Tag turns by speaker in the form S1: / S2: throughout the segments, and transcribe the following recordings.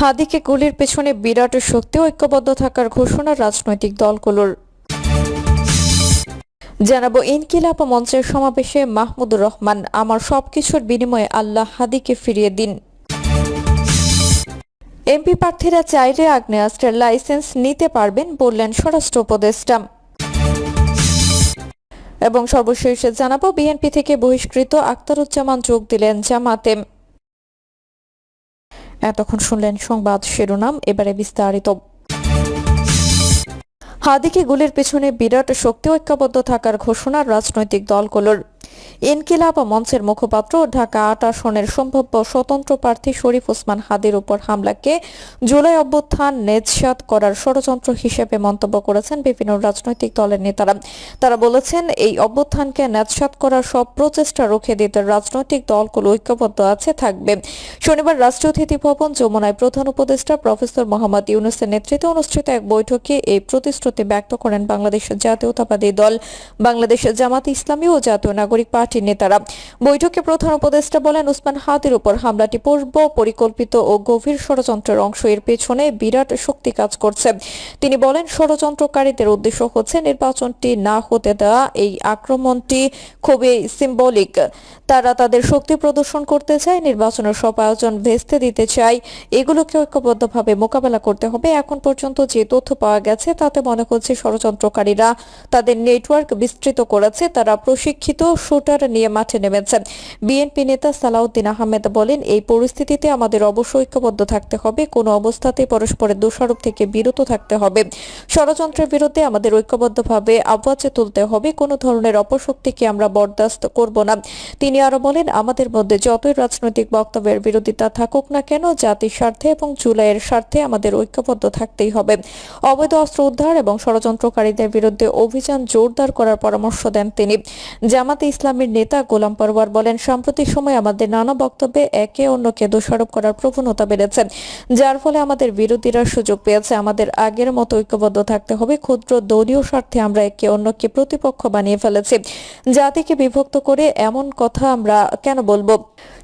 S1: হাদিকে গুলির পেছনে বিরাট শক্তি ঐক্যবদ্ধ থাকার ঘোষণা রাজনৈতিক দলগুলোর। জানাব ইনকিলাব মঞ্চের সমাবেশে মাহমুদুর রহমান। আমার সবকিছুর বিনিময়ে আল্লাহ হাদিকে ফিরিয়ে দিন। এমপি প্রার্থীরা চাইলে আগ্নেয়াস্ত্রের লাইসেন্স নিতে পারবেন বললেন স্বরাষ্ট্র উপদেষ্টা। এবং সর্বশেষে জানাব বিএনপি থেকে বহিষ্কৃত আক্তারুজ্জামান যোগ দিলেন জামাতে। এতক্ষণ শুনলেন সংবাদ শিরোনাম, এবারে বিস্তারিত। হাদিকে গুলির পেছনে বিরাট শক্তি ঐক্যবদ্ধ থাকার ঘোষণা রাজনৈতিক দলগুলোর। ইনকিলাব মঞ্চের মুখপাত্র ঢাকা আট আসনের সম্ভাব্য স্বতন্ত্র প্রার্থী শরীফ ওসমান হাদির উপর হামলাকে জুলাই অভ্যুত্থান নেজসাত করার ষড়যন্ত্র হিসেবে মন্তব্য করেছেন বিভিন্ন রাজনৈতিক দলের নেতারা। তারা বলেছেন, এই অভ্যুত্থানকে নেজসাত করার সব প্রচেষ্টা রুখে দিতে রাজনৈতিক দলগুলো ঐক্যবদ্ধ আছে, থাকবে। শনিবার রাষ্ট্রীয় অতিথি ভবন যমুনায় প্রধান উপদেষ্টা প্রফেসর মোহাম্মদ ইউনুসের নেতৃত্বে অনুষ্ঠিত এক বৈঠকে এই প্রতিশ্রুতি ব্যক্ত করেন বাংলাদেশ জাতীয়তাবাদী দল, বাংলাদেশ জামাত ইসলামী ও জাতীয় নাগরিক পার্টির নেতারা। বৈঠকে প্রধান উপদেষ্টা বলেন, উসমান হাদির উপর হামলাটি পূর্ব পরিকল্পিত ও গভীর ষড়যন্ত্রের অংশ। এর পেছনে বিরাট শক্তি কাজ করছে। তিনি বলেন, ষড়যন্ত্রকারীদের উদ্দেশ্য হচ্ছে নির্বাচনটি না হতে দেওয়া। এই আক্রমণটি খুবই সিম্বলিক তারা তাদের শক্তি প্রদর্শন করতে চায়, নির্বাচনের সব আয়োজন ভেস্তে দিতে চায়। এগুলোকে ঐক্যবদ্ধভাবে মোকাবেলা করতে হবে। এখন পর্যন্ত যে তথ্য পাওয়া গেছে, তাতে মনে হচ্ছে ষড়যন্ত্রকারীরা তাদের নেটওয়ার্ক বিস্তৃত করেছে। তারা প্রশিক্ষিত শুটার নিয়ে মাঠে নেমেছেন। বিএনপি নেতা সালাউদ্দিন আহমেদ বলেন, এই পরিস্থিতিতে আমাদের অবশ্যই ঐক্যবদ্ধ থাকতে হবে, কোনো অবস্থাতেই পরস্পরের দোষারোপ থেকে বিরত থাকতে হবে। ষড়যন্ত্রের বিরুদ্ধে আমাদের ঐক্যবদ্ধভাবে আওয়াজ তুলতে হবে, কোনো ধরনের অপশক্তিকে আমরা বরদাস্ত করব না। তিনি আরও বলেন, আমাদের মধ্যে যতই রাজনৈতিক বক্তব্যের বিরোধিতা থাকুক না কেন, জাতির স্বার্থে এবং জুলাইয়ের স্বার্থে আমাদের ঐক্যবদ্ধ থাকতেই হবে। অবৈধ অস্ত্র উদ্ধার এবং ষড়যন্ত্রকারীদের বিরুদ্ধে অভিযান জোরদার করার পরামর্শ দেন তিনি। জামাতে ইসলামের নেতা গোলাম পরওয়ার বলেন, সাম্প্রতিক সময় আমাদের নানা বক্তব্যে একে অন্যকে দোষারোপ করার প্রবণতা বেড়েছে, যার ফলে আমাদের বিরোধীরা সুযোগ পেয়েছে। আমাদের আগের মতো ঐক্যবদ্ধ থাকতে হবে। ক্ষুদ্র দলীয় স্বার্থে আমরা একে অন্যকে প্রতিপক্ষ বানিয়ে ফেলেছি। জাতিকে বিভক্ত করে এমন কথা আমরা কেন বলব?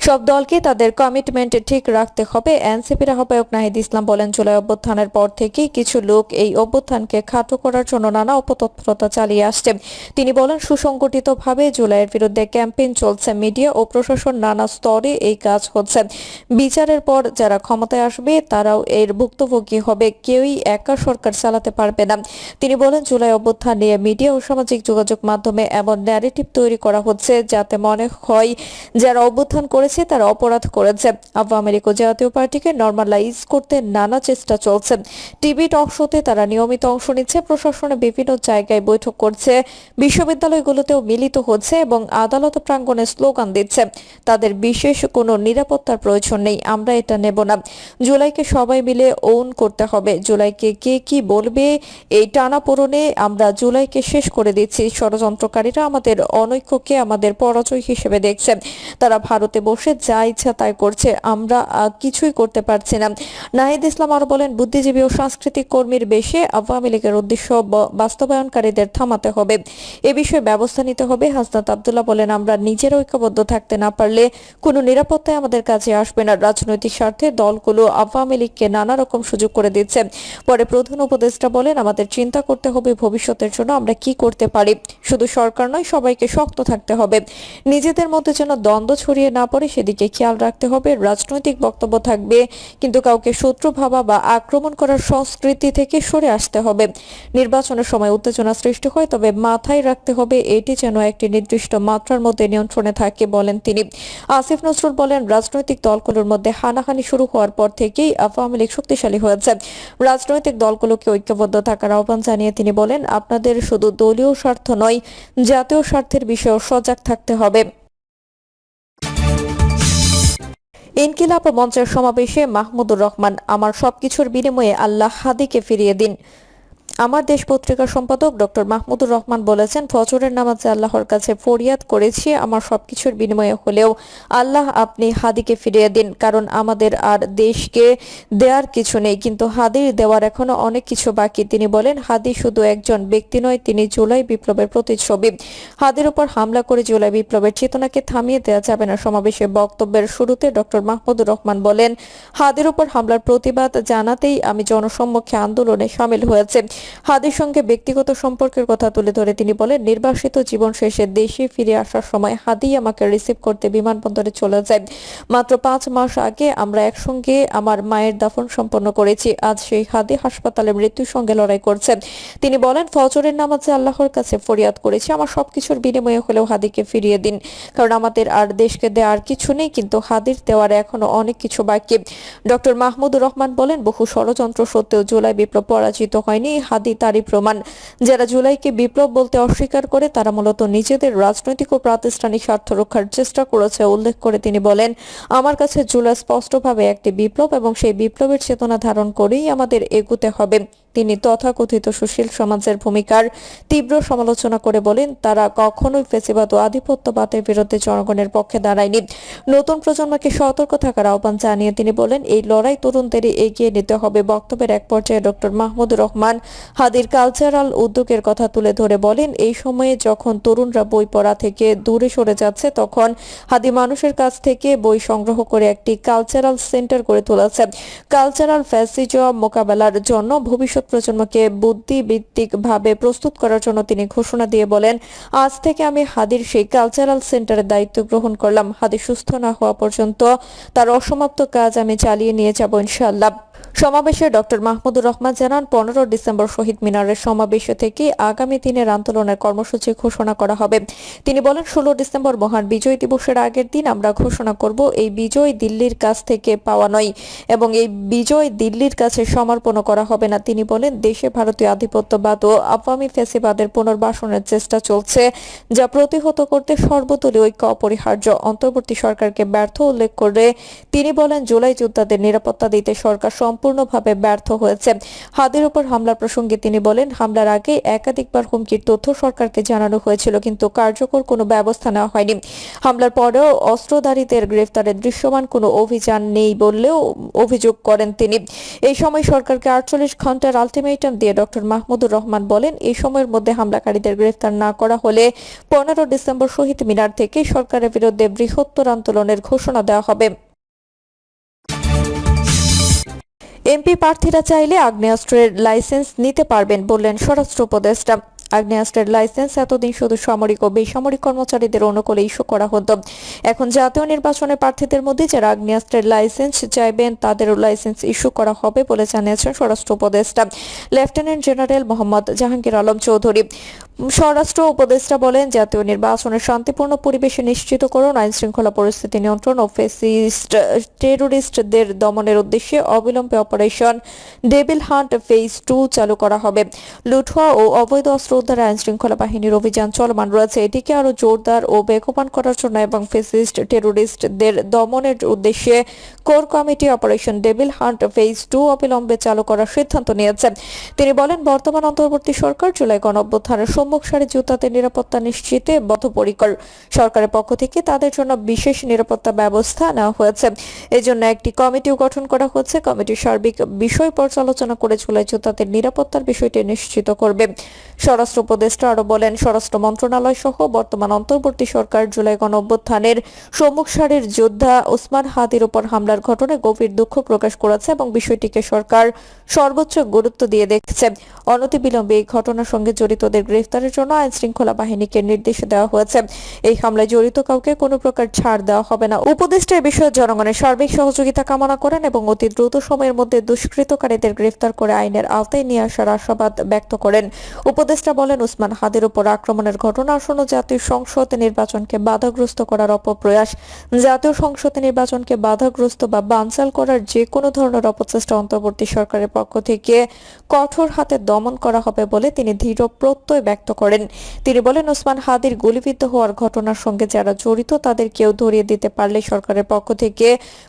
S1: সব দলকে তাদের কমিটমেন্ট ঠিক রাখতে হবে। এনসিপির আহ্বায়ক নাহিদ ইসলাম বলেন, জুলাই অভ্যুত্থানের পর থেকেই কিছু লোক এই অভ্যুত্থানকে খাটো করার জন্য নানা অপতৎপরতা চালিয়ে আসছে। তিনি বলেন, সুসংগঠিতভাবে জুলাইয়ের বিরুদ্ধে ক্যাম্পেইন চলছে মিডিয়া ও প্রশাসন নানা স্তরে এই কাজ হচ্ছে। বিচারের পর যারা ক্ষমতায় আসবে, তারাও এর ভুক্তভোগী হবে। কেউই একা সরকার চালাতে পারবে না। তিনি বলেন, জুলাই অভ্যুত্থান নিয়ে মিডিয়া ও সামাজিক যোগাযোগ মাধ্যমে এমন ন্যারেটিভ তৈরি করা হচ্ছে যাতে মনে হয়, যারা অভ্যুত্থান করেছে, তারা অপরাধ করেছে। আওয়ামী লীগ ও জাতীয় পার্টিকে নর্মালাইজ করতে নানা চেষ্টা চলছে। টিভি টক শোতে তারা নিয়মিত অংশ নিচ্ছে। প্রশাসনে বিভিন্ন জায়গায় বৈঠক করছে। বিশ্ববিদ্যালয়গুলোতেও মিলিত হচ্ছে এবং আদালত প্রাঙ্গনে স্লোগান দিচ্ছে। তাদের বিশেষ কোনো নিরাপত্তার প্রয়োজন নেই, আমরা এটা নেব না। জুলাইকে সবাই মিলে ওন করতে হবে। জুলাইকে কে কি বলবে এই টানা পূরণে আমরা জুলাইকে শেষ করে দিচ্ছি। ষড়যন্ত্রকারীরা আমাদের অনৈক্যকে আমাদের পরাজয় হিসেবে দেখছে। তারা ভারতে বসে যা ইচ্ছা তাই করছে। আমরা কিছুই করতে পারছি না। নাহিদ ইসলাম আরও বলেন, বুদ্ধিজীবী ও সাংস্কৃতিক কর্মীর বেশে আওয়ামী লীগের উদ্দেশ্য বাস্তবায়নকারীদের থামাতে হবে। এ বিষয়ে ব্যবস্থা নিতে হবে। হাসনাত আবদুল্লাহ বলেন, আমরা নিজের ঐক্যবদ্ধ থাকতে না পারলে কোনো নিরাপত্তায় আমাদের কাছে আসবে না। রাজনৈতিক স্বার্থে দলগুলো আওয়ামী লীগকে নানা রকম সুযোগ করে দিচ্ছে। পরে প্রধান উপদেষ্টা বলেন, আমাদের চিন্তা করতে হবে ভবিষ্যতের জন্য, আমরা কি করতে পারি? শুধু সরকার নয়, সবাইকে শক্ত থাকতে হবে। নিজেদের মধ্যে যেন দ্বন্দ্ব ছড়িয়ে না পড়ে সেদিকে খেয়াল রাখতে হবে। রাজনৈতিক বক্তব্য থাকবে, কিন্তু কাউকে শত্রু ভাবা বা আক্রমণ করার সংস্কৃতি থেকে সরে আসতে হবে। নির্বাচনের সময় উত্তেজনা সৃষ্টি হয়, তবে মাথায় রাখতে হবে এটি যেন একটি নির্দিষ্ট মাত্রার মধ্যে নিয়ন্ত্রণে থাকে বলেন তিনি। আসিফ নজরুল বলেন, রাজনৈতিক দলগুলোর মধ্যে হানাহানি শুরু হওয়ার পর থেকেই আওয়ামী লীগ শক্তিশালী হয়েছে। রাজনৈতিক দলগুলোকে ঐক্যবদ্ধ থাকার আহ্বান জানিয়ে তিনি বলেন, আপনাদের শুধু দলীয় স্বার্থ নয়, জাতীয় স্বার্থের বিষয়েও সজাগ থাকতে হবে। ইনকিলাব মঞ্চের সমাবেশে মাহমুদুর রহমান আমার সবকিছুর বিনিময়ে আল্লাহ হাদিকে ফিরিয়ে দিন। আমার দেশ পত্রিকার সম্পাদক ডক্টর মাহমুদুর রহমান বলেছেন, ফজরের নামাজে আল্লাহর কাছে ফরিয়াদ করেছি, আমার সবকিছুর বিনিময়ে হলেও আল্লাহ আপনি হাদিকে ফিরিয়ে দিন, কারণ আমাদের আর দেশকে দেওয়ার কিছু নেই। কিন্তু হাদির দেওয়ার এখনও অনেক কিছু বাকি। তিনি বলেন, হাদি শুধু একজন ব্যক্তি নয়, তিনি জুলাই বিপ্লবের প্রতিচ্ছবি। হাদির উপর হামলা করে জুলাই বিপ্লবের চেতনাকে থামিয়ে দেওয়া যাবে না সমাবেশে বক্তব্যের শুরুতে ডক্টর মাহমুদুর রহমান বলেন, হাদির উপর হামলার প্রতিবাদ জানাতেই আমি জনসম্মুখে আন্দোলনে সামিল হয়েছে। হাদির সঙ্গে ব্যক্তিগত সম্পর্কের কথা তুলে ধরে তিনি বলেন, নির্বাসিত জীবন শেষে দেশে ফিরে আসার সময় হাদি আমাকে রিসিভ করতে বিমানবন্দরে চলে যায়। মাত্র পাঁচ মাস আগে আমরা একসঙ্গে আমার মায়ের দাফন সম্পন্ন করেছি। আজ সেই হাদি হাসপাতালে মৃত্যুর সঙ্গে লড়াই করছে তিনি বলেন, ফজরের নামাজে আল্লাহর কাছে ফরিয়াদ করেছি। আমার সবকিছুর বিনিময়ে হলেও হাদিকে ফিরিয়ে দিন। কারণ আমাদের আর দেশকে দেওয়ার কিছু নেই, কিন্তু হাদির দেওয়ার এখনও অনেক কিছু বাকি। ডক্টর মাহমুদুর রহমান বলেন, বহু ষড়যন্ত্র সত্ত্বেও জুলাই বিপ্লব পরাজিত হয়নি। হাদি তারই প্রমাণ। যারা জুলাইকে বিপ্লব বলতে অস্বীকার করে, তারা মূলত নিজেদের রাজনৈতিক ও প্রাতিষ্ঠানিক স্বার্থ রক্ষার চেষ্টা করেছে, উল্লেখ করে তিনি বলেন, আমার কাছে জুলাই স্পষ্টভাবে একটি বিপ্লব এবং সেই বিপ্লবের চেতনা ধারণ করেই আমাদের এগুতে হবে। তিনি তথাকথিত সুশীল সমাজের ভূমিকার তীব্র সমালোচনা করে বলেন, তারা কখনোই ফেসিবাদ ও আধিপত্যবাদের বিরুদ্ধে জনগণের পক্ষে দাঁড়ায়নি। নতুন প্রজন্মকে সতর্ক থাকার আহ্বান জানিয়ে তিনি বলেন, এই লড়াই তরুণদেরই এগিয়ে নিতে হবে বক্তব্যের এক পর্যায়ে ডক্টর মাহমুদুর রহমান হাদির কালচারাল উদ্যোগের কথা তুলে ধরে বলেন, এই সময়ে যখন তরুণরা বই পড়া থেকে দূরে সরে যাচ্ছে, তখন হাদি মানুষের কাছ থেকে বই সংগ্রহ করে একটি কালচারাল সেন্টার করে তুলেছে। কালচারাল ফ্যাসিজম মোকাবেলার জন্য ভবিষ্যৎ প্রজন্মকে বুদ্ধিভিত্তিক ভাবে প্রস্তুত করার জন্য তিনি ঘোষণা দিয়ে বলেন, আজ থেকে আমি হাদির সেই কালচারাল সেন্টারের দায়িত্ব গ্রহণ করলাম। হাদির সুস্থ না হওয়া পর্যন্ত তার অসমাপ্ত কাজ আমি চালিয়ে নিয়ে যাব ইনশাআল্লাহ। সমাবেশে ডক্টর মাহমুদুর রহমান জানান, পনেরো ডিসেম্বর শহীদ মিনারের সমাবেশ থেকে আগামী দিনের আন্দোলনের কর্মসূচি ঘোষণা করা হবে। তিনি বলেন, ষোলো ডিসেম্বর মহান বিজয় দিবসের আগের দিন আমরা ঘোষণা করব, এই বিজয় দিল্লির কাছ থেকে পাওয়া নয় এবং এই বিজয় দিল্লির কাছে সমর্পণ করা হবে না। তিনি বলেন, দেশে ভারতীয় আধিপত্যবাদ ও আওয়ামী ফ্যাসিবাদের পুনর্বাসনের চেষ্টা চলছে, যা প্রতিহত করতে সর্বদলীয় ঐক্য অপরিহার্য। অন্তর্বর্তী সরকারকে ব্যর্থ উল্লেখ করে তিনি বলেন, জুলাই যোদ্ধাদের নিরাপত্তা দিতে সরকার সম্পূর্ণভাবে ব্যর্থ হয়েছে। হাদির উপর হামলার প্রসঙ্গে তিনি বলেন, হামলার আগে একাধিকবার হুমকির তথ্য সরকারকে জানানো হয়েছিল, কিন্তু কার্যকর কোনো ব্যবস্থা নেওয়া হয়নি। হামলার পরেও অস্ত্রধারীদের গ্রেফতারের দৃশ্যমান কোনো অভিযান নেই বললেও অভিযোগ করেন তিনি। এই সময় সরকারকে আটচল্লিশ ঘণ্টার আলটিমেটাম দিয়ে ডক্টর মাহমুদুর রহমান বলেন, এই সময়ের মধ্যে হামলাকারীদের গ্রেফতার না করা হলে পনেরো ডিসেম্বর শহীদ মিনার থেকে সরকারের বিরুদ্ধে বৃহত্তর আন্দোলনের ঘোষণা দেওয়া হবে। এমপি প্রার্থীরা চাইলে আগ্নেয়াস্ত্রের লাইসেন্স নিতে পারবেন বললেন স্বরাষ্ট্র উপদেষ্টা। আগ্নেয়াস্ত্রের লাইসেন্স এতদিন শুধু সামরিক ও বেসামরিক কর্মচারীদের অনুকূলে ইস্যু করা হতো। এখন জাতীয় নির্বাচনে প্রার্থীদের মধ্যে যারা আগ্নেয়াস্ত্রের লাইসেন্স চাইবেন, তাদেরও লাইসেন্স ইস্যু করা হবে বলে জানিয়েছেন স্বরাষ্ট্র উপদেষ্টা। Lieutenant general Mohammad Jahangir Alam Chowdhury. স্বরাষ্ট্র উপদেষ্টা বলেন, জাতীয় নির্বাচনের শান্তিপূর্ণ পরিবেশে নিশ্চিত করুন আইন শৃঙ্খলা পরিস্থিতি নিয়ন্ত্রণ ও ফেসিস্ট, টেরোরিস্টদের দমনের উদ্দেশ্যে অবিলম্বে operation devil hunt phase two চালু করা হবে। লুঠুয়া ও অবৈধ অস্ত্র উদ্ধারে আইন শৃঙ্খলা বাহিনীর অভিযান চলমান রয়েছে। এটিকে আরও জোরদার ও বেগবান করার জন্য এবং ফেসিস্ট, টেরোরিস্টদের দমনের উদ্দেশ্যে core committee operation devil hunt phase two অবিলম্বে চালু করার সিদ্ধান্ত নিয়েছে। তিনি বলেন, বর্তমান অন্তর্বর্তী সরকার জুলাই গণঅভ্যুত্থানের সম্মুখ সারি যোদ্ধাদের নিরাপত্তা নিশ্চিতে বদ্ধপরিকর সরকারের পক্ষ থেকে তাদের জন্য বিশেষ নিরাপত্তা ব্যবস্থা নেওয়া হয়েছে। এজন্য একটি কমিটিও গঠন করা হচ্ছে কমিটির সার্বিক বিষয় পর্যালোচনা করে জুলাই যোদ্ধাদের নিরাপত্তার বিষয়টি নিশ্চিত করবে। স্বরাষ্ট্র উপদেষ্টা আরও বলেন, স্বরাষ্ট্র মন্ত্রণালয় সহ বর্তমান অন্তর্বর্তী সরকার জুলাই গণ অভ্যুত্থানের সম্মুখ সারির যোদ্ধা ওসমান হাদির উপর হামলার ঘটনায় গভীর দুঃখ প্রকাশ করেছে এবং বিষয়টিকে সরকার সর্বোচ্চ গুরুত্ব দিয়ে দেখছে। অনতিবিলম্বে এই ঘটনার সঙ্গে জড়িতদের গ্রেফতারের জন্য আইন শৃঙ্খলা বাহিনীকে নির্দেশ দেওয়া হয়েছে। এই হামলায় জড়িত কাউকে কোনো প্রকার ছাড় দেওয়া হবে না। উপদেষ্টা বিষয়ে জনগণের সার্বিক সহযোগিতা কামনা করেন এবং অতি দ্রুত সময়ের মধ্যে দুষ্কৃতকারীদের গ্রেফতার করে আইনের আওতায় নিয়ে আসার আশাবাদ ব্যক্ত করেন। উপদেষ্টা বলেন উসমান হাদির উপর আক্রমণের ঘটনা আসন্ন জাতীয় সংসদ নির্বাচনকে বাধাগ্রস্ত করার অপপ্রয়াস। জাতীয় সংসদ নির্বাচনকে বাধাগ্রস্ত বা বানচাল করার যে কোনো ধরনের অপচেষ্টা অন্তর্বর্তী সরকারের পক্ষ থেকে কঠোর হাতে দমন করা হবে বলে তিনি দৃঢ় প্রত্যয় ব্যক্ত করেন। তিনি বলেন, ওসমান হাদির গুলিবিদ্ধ হওয়ার ঘটনার সঙ্গে যারা জড়িত তাদের কেউ ধরিয়ে দিতে পারলে সরকারের পক্ষ থেকে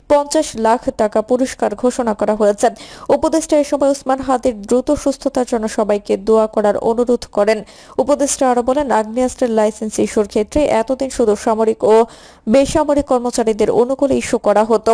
S1: পঞ্চাশ লাখ টাকা পুরস্কার ঘোষণা করা হয়েছে। উপদেষ্টা এ সময় ওসমান হাদির দ্রুত সুস্থতার জন্য সবাইকে দোয়া করার অনুরোধ করেন। উপদেষ্টা আরও বলেন, আগ্নেয়াস্ত্রের লাইসেন্স ইস্যুর ক্ষেত্রে এতদিন শুধু সামরিক ও বেসামরিক কর্মচারীদের অনুকূলে ইস্যু করা হতো।